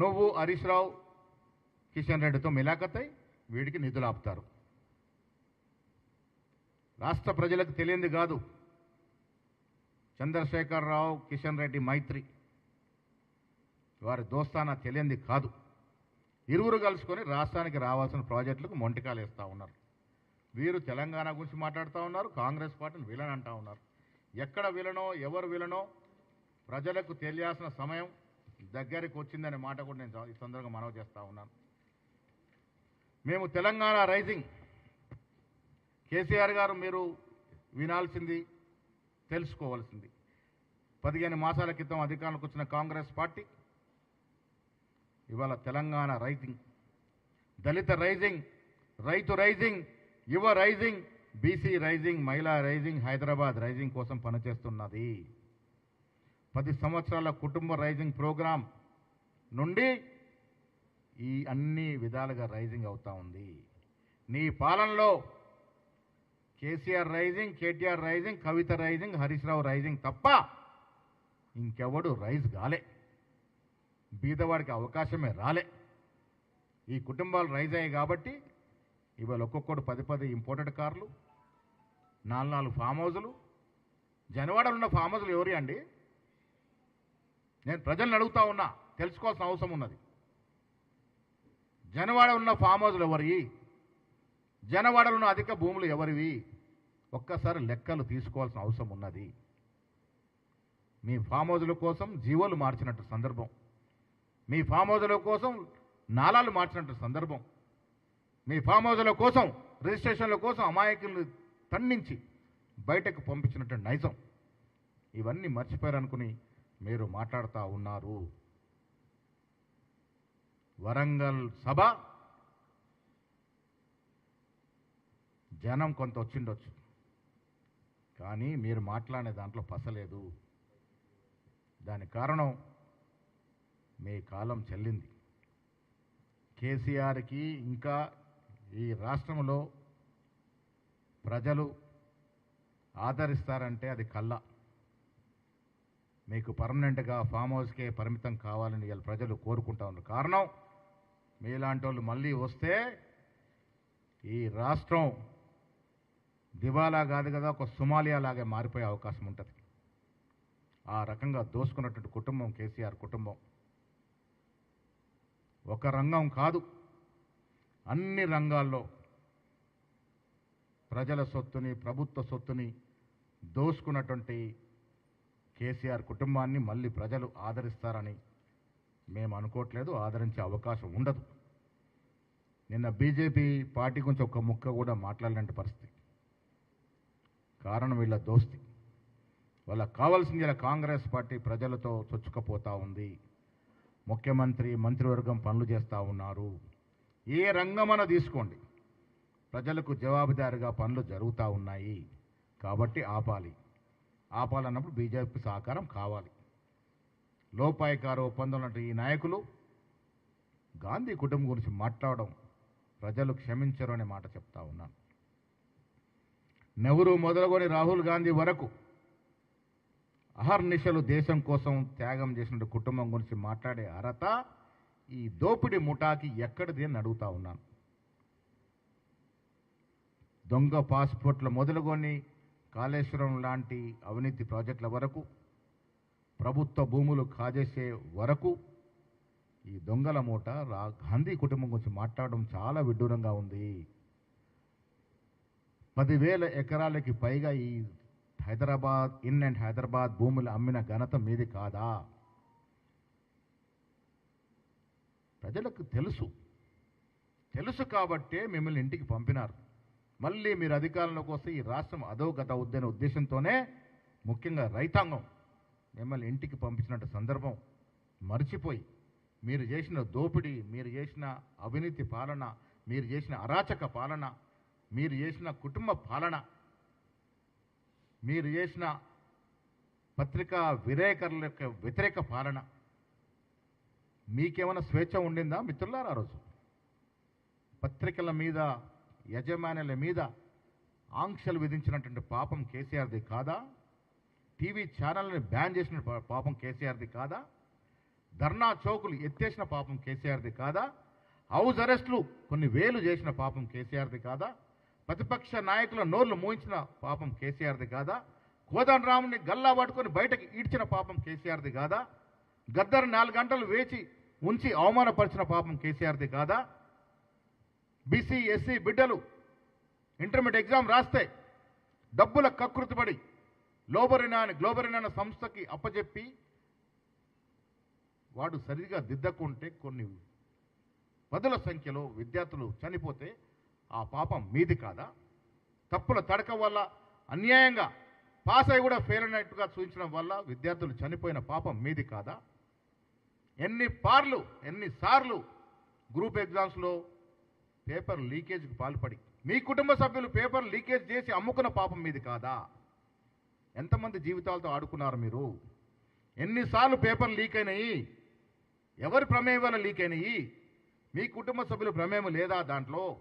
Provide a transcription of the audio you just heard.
నువ్వు హరీష్ రావు కిషన్ రెడ్డితో మిలాఖతై వీడికి నిధులు ఆపుతారు. రాష్ట్ర ప్రజలకు తెలియంది కాదు. చంద్రశేఖరరావు కిషన్ రెడ్డి మైత్రి వారి దోస్తానా తెలియంది కాదు. ఇరువురు కలుసుకొని రాష్ట్రానికి రావాల్సిన ప్రాజెక్టులకు మొంటికాలు వేస్తూ ఉన్నారు. వీరు తెలంగాణ గురించి మాట్లాడుతూ ఉన్నారు కాంగ్రెస్ పార్టీని విలన్ ఉన్నారు. ఎక్కడ విలనో ఎవరు విలనో ప్రజలకు తెలియాల్సిన సమయం దగ్గరికి వచ్చిందనే మాట కూడా నేను ఈ సందర్భంగా మనవి చేస్తూ ఉన్నాను మేము తెలంగాణ రైజింగ్. కేసీఆర్ గారు మీరు వినాల్సింది తెలుసుకోవాల్సింది. పదిహేను మాసాల క్రితం అధికారంలోకి వచ్చిన కాంగ్రెస్ పార్టీ ఇవాళ తెలంగాణ రైజింగ్. దళిత రైజింగ్ రైతు రైజింగ్ యువ రైజింగ్ బీసీ రైజింగ్ మహిళా రైజింగ్ హైదరాబాద్ రైజింగ్ కోసం పనిచేస్తున్నది. పది సంవత్సరాల కుటుంబ రైజింగ్ ప్రోగ్రాం నుండి ఈ అన్ని విధాలుగా రైజింగ్ అవుతా ఉంది. నీ పాలనలో KCR rising KTR rising Kavitha rising Harish Rao rising తప్ప ఇంకెవడు రైజ్ కాలే. బీదవాడికి అవకాశమే రాలే. ఈ కుటుంబాలు రైజ్ అయ్యాయి కాబట్టి ఇవాళ ఒక్కొక్కడు పది పది ఇంపోర్టెడ్ కార్లు నాలుగు నాలుగు ఫామ్ హౌజులు జనవాడలో ఉన్న ఫామ్ హౌజులు ఎవరి అండి? నేను ప్రజల్ని అడుగుతా ఉన్నా తెలుసుకోవాల్సిన అవసరం ఉన్నది. జనవాడ ఉన్న ఫామ్ హౌస్లు ఎవరివి? జనవాడలో ఉన్న అధిక భూములు ఎవరివి? ఒక్కసారి లెక్కలు తీసుకోవాల్సిన అవసరం ఉన్నది. మీ ఫామ్ హౌజుల కోసం జీవోలు మార్చినట్టు సందర్భం. మీ ఫామ్ హౌజుల కోసం నాలాలు మార్చినట్టు సందర్భం. మీ ఫామ్ హౌజుల కోసం రిజిస్ట్రేషన్ల కోసం అమాయకులను తన్నించి బయటకు పంపించినట్టు నైజం. ఇవన్నీ మర్చిపోయారనుకుని మీరు మాట్లాడుతూ ఉన్నారు. వరంగల్ సభ. జనం కొంత వచ్చిండొచ్చు. కానీ మీరు మాట్లాడే దాంట్లో పసలేదు. దాని కారణం మీ కాలం చెల్లింది. కేసీఆర్కి ఇంకా ఈ రాష్ట్రంలో ప్రజలు ఆదరిస్తారంటే అది కళ్ళ మీకు పర్మనెంట్గా ఫామ్ హౌస్కే పరిమితం కావాలని వీళ్ళ ప్రజలు కోరుకుంటా ఉన్నారు. కారణం మీలాంటి వాళ్ళు మళ్ళీ వస్తే ఈ రాష్ట్రం దివాలా కాదు కదా ఒక సుమాలియా లాగే మారిపోయే అవకాశం ఉంటుంది. ఆ రకంగా దోసుకున్నటువంటి కుటుంబం కేసీఆర్ కుటుంబం. ఒక రంగం కాదు అన్ని రంగాల్లో ప్రజల సొత్తుని ప్రభుత్వ సొత్తుని దోసుకున్నటువంటి కేసీఆర్ కుటుంబాన్ని మళ్ళీ ప్రజలు ఆదరిస్తారని మేము అనుకోవట్లేదు ఆదరించే అవకాశం ఉండదు. నిన్న బీజేపీ పార్టీ గురించి ఒక ముక్క కూడా మాట్లాడలేని పరిస్థితి. కారణం వీళ్ళ దోస్తి. వాళ్ళకు కావాల్సింది ఇలా కాంగ్రెస్ పార్టీ ప్రజలతో చొచ్చుకపోతా ఉంది. ముఖ్యమంత్రి మంత్రివర్గం పనులు చేస్తూ ఉన్నారు. ఏ రంగమన తీసుకోండి. ప్రజలకు జవాబుదారిగా పనులు జరుగుతూ ఉన్నాయి. కాబట్టి ఆపాలి. ఆపాలన్నప్పుడు బీజేపీ సహకారం కావాలి. లోపాయకార ఒప్పందం లాంటి ఈ నాయకులు గాంధీ కుటుంబం గురించి మాట్లాడడం ప్రజలు క్షమించరు అనే మాట చెప్తా ఉన్నాను. నెహ్రూ మొదలుకొని రాహుల్ గాంధీ వరకు అహర్నిశలు దేశం కోసం త్యాగం చేసిన కుటుంబం గురించి మాట్లాడే అర్హత ఈ దోపిడీ ముఠాకి ఎక్కడిది అని అడుగుతా ఉన్నాను. దొంగ పాస్పోర్ట్లు మొదలుకొని కాళేశ్వరం లాంటి అవినీతి ప్రాజెక్టుల వరకు ప్రభుత్వ భూములు కాజేసే వరకు ఈ దొంగల మూట రా గాంధీ కుటుంబం గురించి మాట్లాడడం చాలా విడ్డూరంగా ఉంది. పదివేల ఎకరాలకి పైగా ఈ హైదరాబాద్ ఇన్ అండ్ హైదరాబాద్ భూములు అమ్మిన ఘనత మీది కాదా? ప్రజలకు తెలుసు. తెలుసు కాబట్టే మిమ్మల్ని ఇంటికి పంపినారు. మళ్ళీ మీరు అధికారంలోకి వస్తే ఈ రాష్ట్రం అధోగత అవుద్దనే ఉద్దేశంతోనే ముఖ్యంగా రైతాంగం మిమ్మల్ని ఇంటికి పంపించినట్టు సందర్భం మర్చిపోయి మీరు చేసిన దోపిడీ మీరు చేసిన అవినీతి పాలన మీరు చేసిన అరాచక పాలన మీరు చేసిన కుటుంబ పాలన మీరు చేసిన పత్రికా విలేకరుల యొక్క వ్యతిరేక పాలన మీకేమైనా స్వేచ్ఛ ఉండిందా మిత్రులారా ఆ రోజు? పత్రికల మీద యజమానుల మీద ఆంక్షలు విధించినటువంటి పాపం కేసీఆర్ది కాదా? టీవీ ఛానల్ని బ్యాన్ చేసిన పాపం కేసీఆర్ది కాదా? ధర్నా చౌకులు ఎత్తేసిన పాపం కేసీఆర్ది కాదా? హౌస్ అరెస్టులు కొన్ని వేలు చేసిన పాపం కేసీఆర్ది కాదా? ప్రతిపక్ష నాయకుల నోర్లు మూయించిన పాపం కేసీఆర్ది కాదా? కోదండరాముని గల్లా పట్టుకొని బయటకు ఈడ్చిన పాపం కేసీఆర్ది కాదా? గద్దరు నాలుగు గంటలు వేచి ఉంచి అవమానపరిచిన పాపం కేసీఆర్ది కాదా? బీసీ ఎస్సీ బిడ్డలు ఇంటర్మీడియట్ ఎగ్జామ్ రాస్తే డబ్బుల కకృతిపడి లోబరినా అని గ్లోబరినా సంస్థకి అప్పచెప్పి వాడు సరిగా దిద్దకుంటే కొన్ని పదుల సంఖ్యలో విద్యార్థులు చనిపోతే ఆ పాపం మీది కాదా? తప్పుల తడక వల్ల అన్యాయంగా పాస్ అయి కూడా ఫెయిల్ అయినట్టుగా చూపించడం వల్ల విద్యార్థులు చనిపోయిన పాపం మీది కాదా? ఎన్ని పార్లు ఎన్నిసార్లు గ్రూప్ ఎగ్జామ్స్లో పేపర్ లీకేజ్కి పాల్పడి. మీ కుటుంబ సభ్యులు పేపర్ లీకేజ్ చేసి అమ్ముకున్న పాపం మీది కాదా? ఎంతమంది జీవితాలతో ఆడుకున్నారు మీరు? ఎన్నిసార్లు పేపర్ లీక్ అయినాయి ఎవరి ప్రమేయం వల్ల లీక్ అయినాయి మీ కుటుంబ సభ్యుల ప్రమేయం లేదా దాంట్లో?